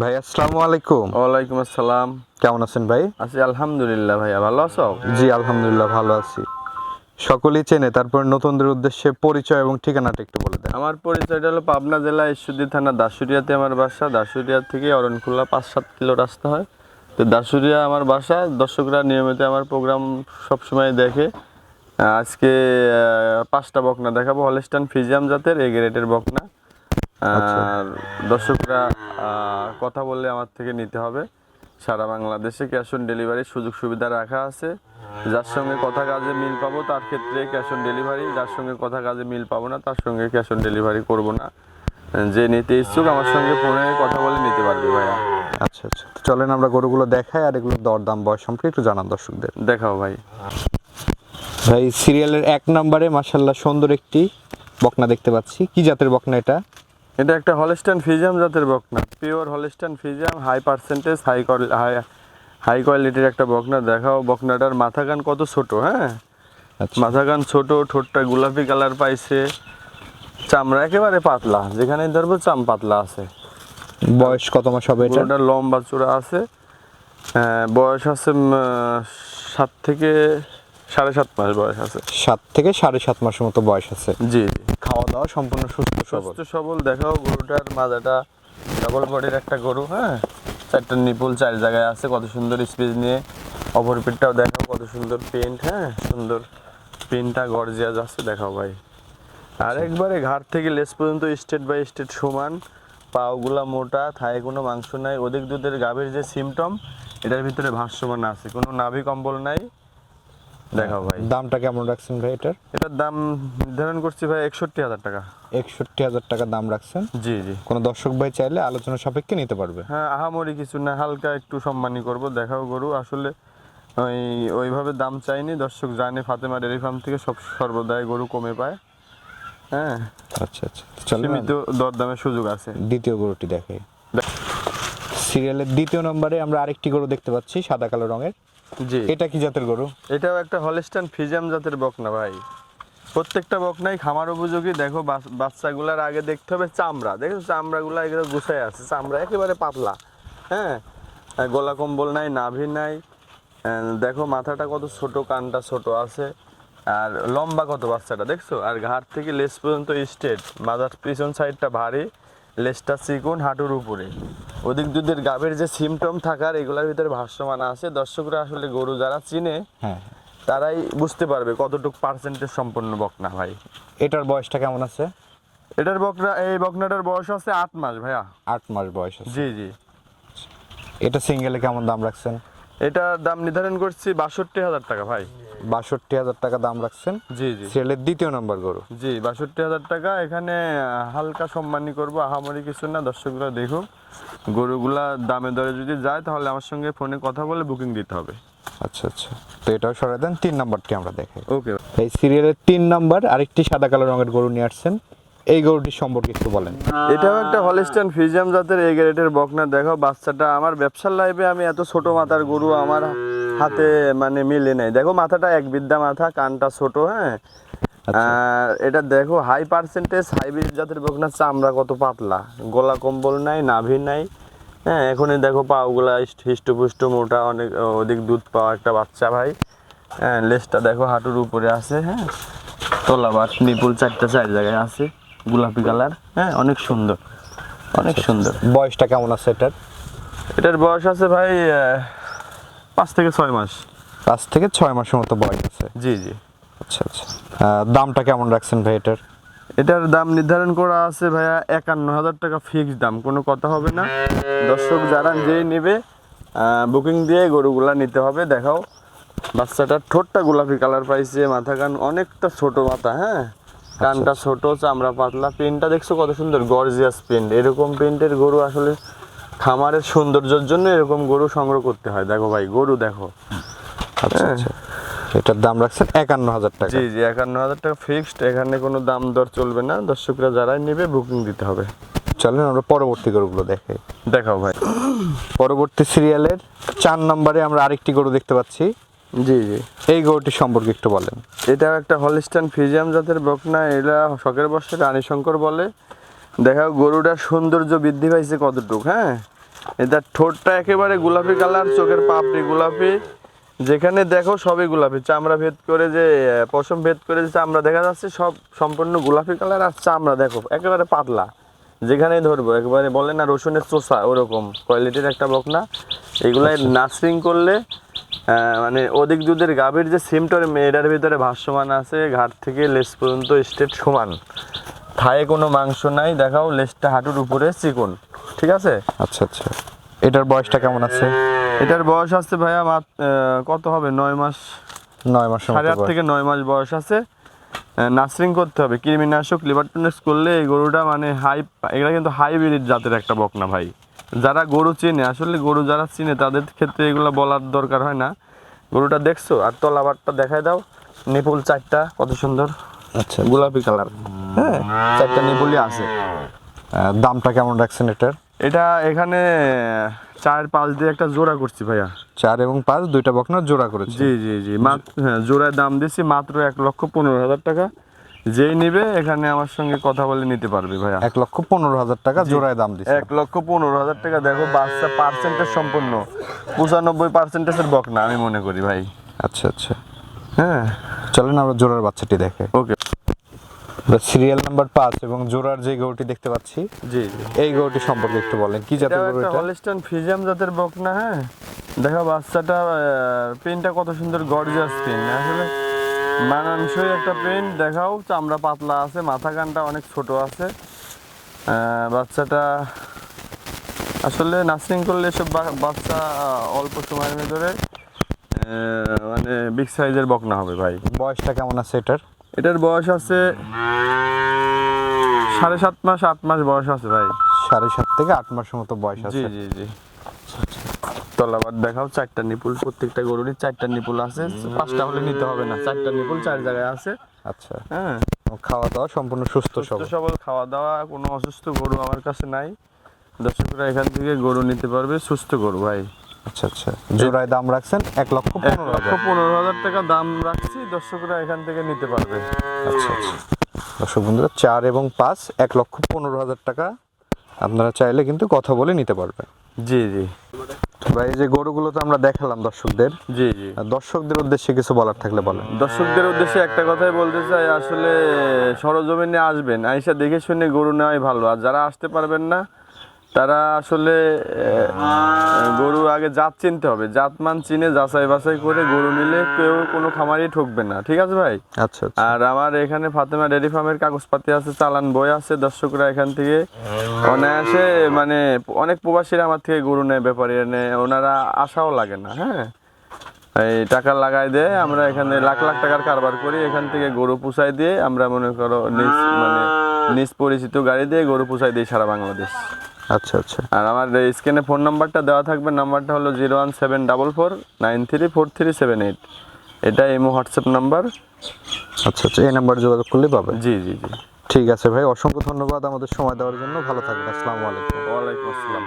ভাই আসসালামু আলাইকুম। ওয়ালাইকুম আসসালাম। কেমন আছেন ভাই? আছি আলহামদুলিল্লাহ ভাইয়া ভালো আছো? জি আলহামদুলিল্লাহ ভালো আছি। সকলেই চেনে তারপর নতুনদের উদ্দেশ্যে পরিচয় এবং ঠিকানাটা একটু বলে দেন। আমার পরিচয়টা হলো পাবনা জেলা ঈশ্বরদী থানা দাসুরিয়াতে আমার বাসা। দাসুরিয়া থেকে অরণখোলা পাঁচ সাত কিলো রাস্তা হয়। তো দাসুরিয়া আমার বাসা দর্শকরা নিয়মিত আমার প্রোগ্রাম সবসময় দেখে। আজকে পাঁচটা বকনা দেখাবো হলেস্টান ফিজিয়াম জাতের এ গ্রেডের বকনা। আর দর্শকরা কথা বললে আমার থেকে নিতে হবে। সারা বাংলাদেশে ক্যাশ অন ডেলিভারির সুযোগ সুবিধা রাখা আছে। যার সঙ্গে কথা কাজে মিল পাবো তার ক্ষেত্রে ক্যাশ অন ডেলিভারি যার সঙ্গে কথা কাজে মিল পাবো না তার সঙ্গে ক্যাশ অন ডেলিভারি করব না। যে নিতে ইচ্ছুক আমার সঙ্গে ফোনে কথা বলে নিতে পারবে ভাইয়া। আচ্ছা আচ্ছা। চলেন আমরা গরুগুলো দেখাই আর এগুলো দরদাম বয়স সম্পর্কে একটু জানান দর্শকদের। দেখাও ভাই। ভাই সিরিয়ালের এক নম্বরে মাসাল্লাহ সুন্দর একটি বকনা দেখতে পাচ্ছি। কি জাতের বকনা এটা? এটা একটা হলেস্টান ফিজিয়াম জাতের বকনা। Pure holstein friesian high percentage high high high কোয়ালিটির একটা বকনা। দেখাও বকনাটার মাথা কান কত ছোট হ্যাঁ? আচ্ছা। মাথা কান ছোট ঠোঁটটা গোলাপি কালার পাইছে। চামড়া একেবারে পাতলা যেখানে ধরবো চাম পাতলা আছে। বয়স কত মাস হবে এটা? লম্বা চূড়া আছে। বয়স আছে সাত থেকে সাড়ে সাত মাস বয়স আছে। সাত থেকে সাড়ে সাত মাসের মতো বয়স আছে। জি খাওয়া দাওয়া সম্পূর্ণ সুস্থ সবল। সুস্থ সবল দেখাও গরুটার মাজাটা ডাবল বডির একটা গরু হ্যাঁ? চারটা নিপুল চার জায়গায় আছে কত সুন্দর স্পেস নিয়ে। অপর পিঠটাও দেখাও কত সুন্দর পেন্ট হ্যাঁ? সুন্দর পেন্টটা গর্জিয়াস আছে দেখাও ভাই। আর একবারে ঘাট থেকে লেস পর্যন্ত স্টেট বাই স্টেট সমান। পাওগুলা মোটা থায়ে কোনো মাংস নাই। অধিক দুধের গাভীর যে সিমটম এটার ভিতরে ভাষ্যমান আছে। কোনো নাভি কম্বল নাই। দেখাও ভাই। দামটা কেমন রাখছেন ভাই এটার? এটার দাম নির্ধারণ করছি ভাই একষট্টি হাজার টাকা। একষট্টি হাজার টাকা দাম রাখছেন? জি জি। কোনো দর্শক ভাই চাইলে আলোচনা সাপেক্ষে নিতে পারবে। হ্যাঁ আহামরি কিছু না হালকা একটু সম্মানী করব দেখাও গরু। আসলে ওই ওইভাবে দাম চাইনি দর্শক জানে ফাতেমা ডেয়ারি ফার্ম থেকে সব সর্বদাই গরু কমে পায়। হ্যাঁ আচ্ছা আচ্ছা সীমিত দরদামের সুযোগ আছে। দ্বিতীয় গরুটি দেখাই। সিরিয়ালের দ্বিতীয় নম্বরে আমরা আরেকটি গরু দেখতে পাচ্ছি সাদা কালো রঙের। এটা কি জাতের গরু? এটাও একটা হলেস্টান ফিজাম জাতের বকনা ভাই। প্রত্যেকটা বকনাই খামার উপযোগী। দেখো বাচ্চাগুলার আগে দেখতে হবে চামড়া। দেখো চামড়াগুলো এগুলো গুছায় আছে। চামড়া একেবারে পাতলা। হ্যাঁ? গলা কম্বল নাই নাভি নাই। দেখো মাথাটা কত ছোট কানটা ছোট আছে। আর লম্বা কত বাচ্চাটা দেখছ? আর ঘাট থেকে লেস পর্যন্ত স্ট্রেট মাথার পিছন সাইডটা ভারী। লেসটা চিকুন হাঁটুর উপরে। অধিক দুধের গাভীর যে সিমটম থাকার এগুলোর ভিতরে ভাষ্যমান আছে। দর্শকরা আসলে গরু যারা চিনে হ্যাঁ। তারাই বুঝতে পারবে কতটুকু পার্সেন্টেজ সম্পন্ন বকনা ভাই। এটার বয়সটা কেমন আছে? এটার বকনা এই বকনাটার বয়স আছে আট মাস ভাইয়া। আট মাস বয়স জি জি। এটা সিঙ্গেলে কেমন দাম রাখছেন? এটার দাম নির্ধারণ করছি বাষট্টি হাজার টাকা ভাই। বাষট্টি হাজার টাকা দাম রাখছেন। জি জি। সিরিয়ালের দ্বিতীয় নম্বর গরু। জি বাষট্টি হাজার টাকা। এখানে হালকা সম্মানী করব আহামরি কিছু না দর্শকরা দেখুক। গরুগুলা দামে দরে যদি যায় তাহলে আমার সঙ্গে ফোনে কথা বলে বুকিং দিতে হবে। আচ্ছা আচ্ছা। তো এটাও সরাই দেন তিন নম্বরটি আমরা দেখাই ওকে। এই সিরিয়ালের তিন নম্বর আরেকটি সাদা কালো রঙের গরু নিয়ে আসছেন। এই গরুটির সম্পর্কে একটু বলেন। এটাও একটা হলিস্টান ফিজিয়াম জাতের এই গ্রেডের বকনা। দেখো বাচ্চাটা আমার ব্যবসার লাইফে আমি এত ছোট মাথার গরু আমার হাতে মানে মিলে নেই। দেখো মাথাটা এক বিদ্যা মাথা কানটা ছোট হ্যাঁ? এটা দেখো হাই পার্সেন্টেজ হাইব্রিড জাতের বকনা চামড়া কত পাতলা। গলা কম্বল নাই নাভি নাই হ্যাঁ? এখনই দেখো পাওগুলা হিষ্টপুষ্ট মোটা অনেক অধিক দুধ পাওয়া একটা বাচ্চা ভাই হ্যাঁ? লেজটা দেখো হাঁটুর উপরে আছে হ্যাঁ? তোলা বাট নিপুল চারটা চার জায়গায় আছে গোলাপি কালার হ্যাঁ? অনেক সুন্দর অনেক সুন্দর। বয়সটা কেমন আছে এটার? এটার বয়স আছে ভাই পাঁচ থেকে ছয় মাস। পাঁচ থেকে ছয় মাসের মতো বয়স আছে। জি জি। আচ্ছা আচ্ছা। দামটা কেমন রাখছেন ভাই এটার? এটার দাম নির্ধারণ করা আছে ভাইয়া একান্ন হাজার টাকা ফিক্সড দাম। কোনো কথা হবে না। দর্শক যারা যেই নেবে বুকিং দিয়ে গরুগুলা নিতে হবে দেখাও। বাচ্চাটার ঠোঁটটা গোলাপি কালার পাইছে মাথা কান অনেকটা ছোট মাথা হ্যাঁ? কানটা ছোট চামড়া পাতলা। প্রিন্টটা দেখছ কত সুন্দর? গর্জিয়াস প্রিন্ট এরকম পেন্টের গরু আসলে খামারের সৌন্দর্যের জন্য এরকম গরু সংগ্রহ করতে হয়। দেখো ভাই গরু দেখো। আচ্ছা আচ্ছা। এটার দাম রাখছেন একান্ন হাজার টাকা। জি জি একান্ন হাজার টাকা ফিক্সড এখানে কোনো দাম দর চলবে না। দর্শকরা যারাই নেবে বুকিং দিতে হবে। চলেন আমরা পরবর্তী গরুগুলো দেখাই। দেখাও ভাই। পরবর্তী সিরিয়ালের চার নম্বরে আমরা আরেকটি গরু দেখতে পাচ্ছি। জি জি। এই গরুটির সম্পর্কে একটু বলেন। এটাও একটা হলিস্টান ফিজিয়াম জাতের বকনা। এরা শখের বর্ষে রানী শঙ্কর বলে। দেখাও গরুটার সৌন্দর্য বৃদ্ধি পাইছে কতটুক হ্যাঁ? এটা ঠোঁটটা একেবারে গোলাপি কালার চোখের পাপড়ি গোলাপি। যেখানে দেখো সবই গোলাপি। চামড়া ভেদ করে যে পশম ভেদ করে যে চামড়া দেখা যাচ্ছে সব সম্পূর্ণ গোলাপি কালার আর চামড়া দেখো একেবারে পাতলা। যেখানেই ধরবো একেবারে বলে না রসুনের চোষা ওরকম। কোয়ালিটির একটা বকনা এগুলাই নার্সিং করলে আহ, মানে অধিক দুধের গাভীর যে সিমটর মেয়েটার ভিতরে ভাষ্যমান আছে ঘাট থেকে লেস পর্যন্ত স্টেট সমান। থায়ে কোনো মাংস নাই দেখাও লেসটা হাঁটুর উপরে চিকন। ঠিক আছে? আচ্ছা আচ্ছা। এটার বয়সটা কেমন আছে? এটার বয়স আছে ভাইয়া কত হবে? নয় মাস? নয় মাস সাড়ে আট থেকে নয় মাস বয়স আছে। নার্সিং করতে হবে। কৃমিনাশক লিভারটনেস করলে এই গরুটা মানে হাই এগুলা কিন্তু হাইব্রিড জাতের একটা বকনা ভাই। যারা গরু চেনে আসলে গরু যারা চিনে তাদের ক্ষেত্রে এগুলো বলার দরকার হয় না। গরুটা দেখছ? আর তলাবারটা দেখায় দাও। নিপুল চারটা কত সুন্দর। আচ্ছা। গোলাপি কালার। হ্যাঁ চারটা নিপুলই আছে। দামটা কেমন রাখছেন এটার? এটা এখানে চার পাঁচ দিয়ে একটা জোড়া করছি ভাইয়া। চার এবং পাঁচ দুইটা বকনা জোড়া করেছি জি জি জি। মাত্র হ্যাঁ জোড়ায় দাম দিছি মাত্র এক লক্ষ পনেরো হাজার টাকা। যেই নিবে এখানে আমার সঙ্গে কথা বলে নিতে পারবে ভাইয়া। এক লক্ষ পনেরো হাজার টাকা জোড়ায় দাম দিচ্ছে এক লক্ষ পনেরো হাজার টাকা। দেখো বাচ্চা পার্সেন্টেজ সম্পূর্ণ। পঁচানব্বই পার্সেন্টেজের বক না আমি মনে করি ভাই। আচ্ছা আচ্ছা। হ্যাঁ। চলেন আমরা জোড়ার বাচ্চাটি দেখে। ওকে সিরিয়াল নাম্বার পাঁচ এবং জোড়ার যে গরুটি দেখতে পাচ্ছি জি এই গরুটি সম্পর্কে একটু বলেন কি জাতের গরু এটা? হলিস্টান ফিজিয়াম জাতের বক না হ্যাঁ? দেখো বাচ্চাটা পেনটা কত সুন্দর গর্জিয়াস পেন আসলে মানানসই একটা পেন দেখাও চামড়া পাতলা আছে মাথা কানটা অনেক ছোট আছে। বাচ্চাটা আসলে নার্সিং করলে এসব বাচ্চা অল্প সময়ের ভিতরে মানে বিগ সাইজের বকনা হবে ভাই। বয়সটা কেমন আছে এটার? এটার বয়স আছে সাড়ে সাত মাস আট মাস বয়স আছে ভাই। সাড়ে সাত থেকে আট মাসের মতো বয়স আছে। জি জি। তলাবার দেখাও চারটা নিপুল প্রত্যেকটা গরুরই চারটা নিপুল আছে। পাঁচটা হলে নিতে হবে না চারটা নিপুল চার জায়গায় আছে। আচ্ছা। হ্যাঁ। খাওয়া দাওয়া সম্পূর্ণ সুস্থ সুস্থ সবল। সবল খাওয়া দাওয়া কোনো অসুস্থ গরু আমার কাছে নাই। দর্শকরা এখান থেকে গরু নিতে পারবে সুস্থ গরু ভাই। আচ্ছা আচ্ছা। জোড়ায় দাম রাখছেন এক লক্ষ পনেরো হাজার। টাকা দাম রাখছি দর্শকরা এখান থেকে নিতে পারবে। আচ্ছা আচ্ছা। দর্শক বন্ধুরা চার এবং পাঁচ এক লক্ষ পনেরো হাজার টাকা আপনারা চাইলে কিন্তু কথা বলে নিতে পারবেন। জি জি। ভাই এই যে গরুগুলো তো আমরা দেখালাম দর্শকদের। জি জি। দর্শকদের উদ্দেশ্যে কিছু বলার থাকলে বলেন। দর্শকদের উদ্দেশ্যে একটা কথাই বলতে চাই আসলে সরজমিনে আসবেন আইসা দেখে শুনে গরু নেওয়াই ভালো। আর যারা আসতে পারবেন না তারা আসলে গরু আগে জাত চিনতে হবে। জাত মান চিনে যাচাই বাছাই করে গরু নিলে কেউ কোনো খামারই ঠকবে না। ঠিক আছে ভাই? আচ্ছা আচ্ছা। আর আমার এখানে ফাতেমা ডেয়ারি ফার্মের কাগজপাতি আছে চালান বই আছে। দর্শকরা এখান থেকে অনায়াসে মানে অনেক প্রবাসীরা আমার থেকে গরু নেয় ব্যাপারী নেয়। ওনারা আশাও লাগে না হ্যাঁ? এই টাকা লাগাই দিয়ে আমরা এখানে লাখ লাখ টাকার কারবার করি। এখান থেকে গরু পুষাই দিয়ে আমরা মনে করো নিজ মানে নিজ পরিচিত গাড়ি দিয়ে গরু পুষাই দিই সারা বাংলাদেশ। আচ্ছা আচ্ছা। আর আমার স্ক্রিনে ফোন নাম্বারটা দেওয়া থাকবে নাম্বারটা হলো zero one seven double four nine three four three seven eight. এটা ইমো হোয়াটসঅ্যাপ নাম্বার। আচ্ছা আচ্ছা এই নাম্বারে যোগাযোগ করলে পাবেন জি জি জি। ঠিক আছে ভাই অসংখ্য ধন্যবাদ আমাদের সময় দেওয়ার জন্য। ভালো থাকবেন আসসালামু আলাইকুম। ওয়ালাইকুম আসসালাম।